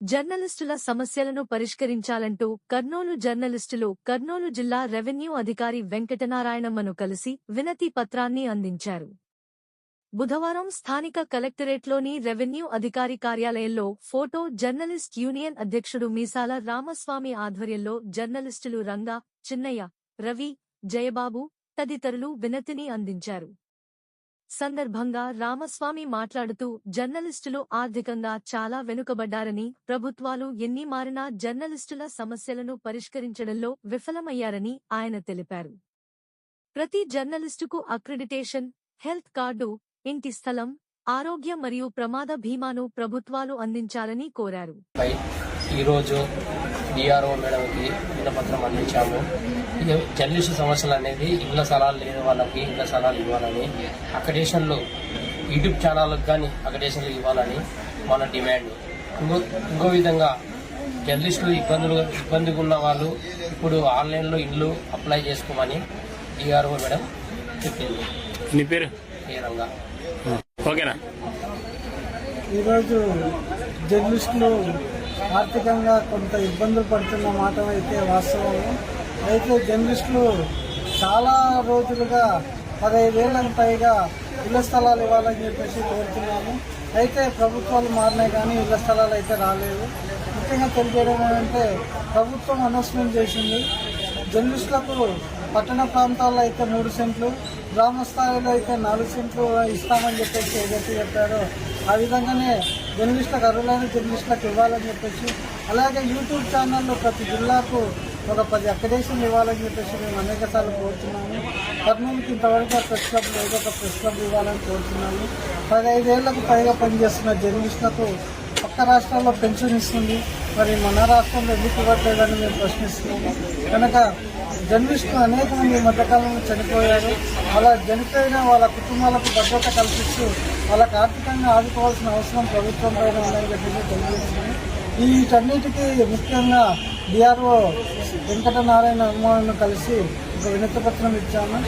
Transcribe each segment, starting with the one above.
జర్నలిస్టుల సమస్యలను పరిష్కరించాలంటూ కర్నూలు జర్నలిస్టులు కర్నూలు జిల్లా రెవెన్యూ అధికారి వెంకటనారాయణమ్మను కలిసి వినతి పత్రాన్ని అందించారు. బుధవారం స్థానిక కలెక్టరేట్లోని రెవెన్యూ అధికారి కార్యాలయంలో ఫోటో జర్నలిస్ట్ యూనియన్ అధ్యక్షుడు మీసాల రామస్వామి ఆధ్వర్యంలో జర్నలిస్టులు రంగా చిన్నయ్య రవి జయబాబు తదితరులు వినతిని అందించారు. సందర్భంగా రామస్వామి మాట్లాడుతూ జర్నలిస్టులు ఆర్థికంగా చాలా వెనుకబడ్డారని ప్రభుత్వాలు ఎన్ని మారినా జర్నలిస్టుల సమస్యలను పరిష్కరించడంలో విఫలమయ్యారని ఆయన తెలిపారు. ప్రతి జర్నలిస్టుకు అక్రిడిటేషన్ హెల్త్ కార్డు ఇంటి స్థలం ఆరోగ్య మరియు ప్రమాద బీమాను ప్రభుత్వాలు అందించాలని కోరారు. ఈరోజు డిఆర్ఓ మేడంకి విన్నపత్రం అందించాము. ఇది జర్నలిస్టు సమస్యలు అనేది ఇళ్ళ స్థలాలు లేని వాళ్ళకి ఇళ్ళ స్థలాలు ఇవ్వాలని అకడేషన్లు యూట్యూబ్ ఛానళ్ళకు కానీ అకడేషన్లు ఇవ్వాలని మన డిమాండ్. ఇంకో ఇంకో విధంగా జర్నలిస్టులు ఇబ్బందులు ఇబ్బందిగా ఉన్న వాళ్ళు ఇప్పుడు ఆన్లైన్లో ఇల్లు అప్లై చేసుకోమని డిఆర్ఓ మేడం చెప్పింది. నీ పేరు? ఈ రంగా? ఓకేనా? ఈరోజు జర్నలిస్టులు ఆర్థికంగా కొంత ఇబ్బందులు పడుతున్న మాట అయితే వాస్తవం అయితే జర్నలిస్టులు చాలా రోజులుగా పదహైదేళ్ళకు పైగా ఇళ్ళ స్థలాలు ఇవ్వాలని చెప్పేసి కోరుతున్నాము. అయితే ప్రభుత్వాలు మారినాయి కానీ ఇళ్ళ స్థలాలు అయితే రాలేదు. ముఖ్యంగా తెలియజేయడం ఏంటంటే ప్రభుత్వం అనౌన్స్మెంట్ చేసింది. జర్నలిస్టులకు పట్టణ ప్రాంతాల్లో అయితే మూడు సెంట్లు గ్రామ స్థాయిలో అయితే నాలుగు సెంట్లు ఇస్తామని చెప్పేసి ఏదైతే చెప్పారో. ఆ విధంగానే జర్నలిస్టులకు అర్హులైన జర్నలిస్టులకు ఇవ్వాలని చెప్పేసి అలాగే యూట్యూబ్ ఛానల్లో ప్రతి జిల్లాకు ఒక పది అక్రిడేషన్ ఇవ్వాలని చెప్పేసి మేము అనేక సార్లు కోరుతున్నాము కర్నూలుకి ఇంతవరకు ప్రెస్ క్లబ్ ఏదో ఒక ప్రెస్ క్లబ్ ఇవ్వాలని కోరుతున్నాము పదహైదేళ్ళకు పైగా పనిచేస్తున్న జర్నలిస్టులకు పక్క రాష్ట్రాల్లో పెన్షన్ ఇస్తుంది. మరి మన రాష్ట్రంలో ఎందుకు ఇవ్వట్లేదని మేము ప్రశ్నిస్తున్నాము. కనుక జర్నలిస్టులు అనేక మంది మధ్యకాలంలో చనిపోయారు. అలా చనిపోయిన వాళ్ళ కుటుంబాలకు భద్రత కల్పిస్తూ వాళ్ళకి ఆర్థికంగా ఆదుకోవాల్సిన అవసరం ప్రభుత్వం పైన ఉందని చెప్పేసి తెలియజేస్తుంది వీటన్నిటికీ ముఖ్యంగా డిఆర్ఓ వెంకటనారాయణ అమ్మను కలిసి ఒక వినతపత్రం ఇచ్చాము.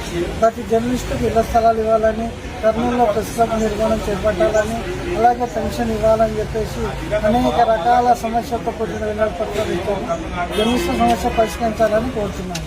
ప్రతి జర్నలిస్టుకు ఇళ్ళ స్థలాలు ఇవ్వాలని కర్నూలులో ప్రెస్ క్లబ్ నిర్మాణం చేపట్టాలని అలాగే పెన్షన్ ఇవ్వాలని చెప్పేసి అనేక రకాల సమస్యలతో కూడిన వినతి ఇచ్చాము. జర్నలిస్టు సమస్య పరిష్కరించాలని కోరుతున్నాను.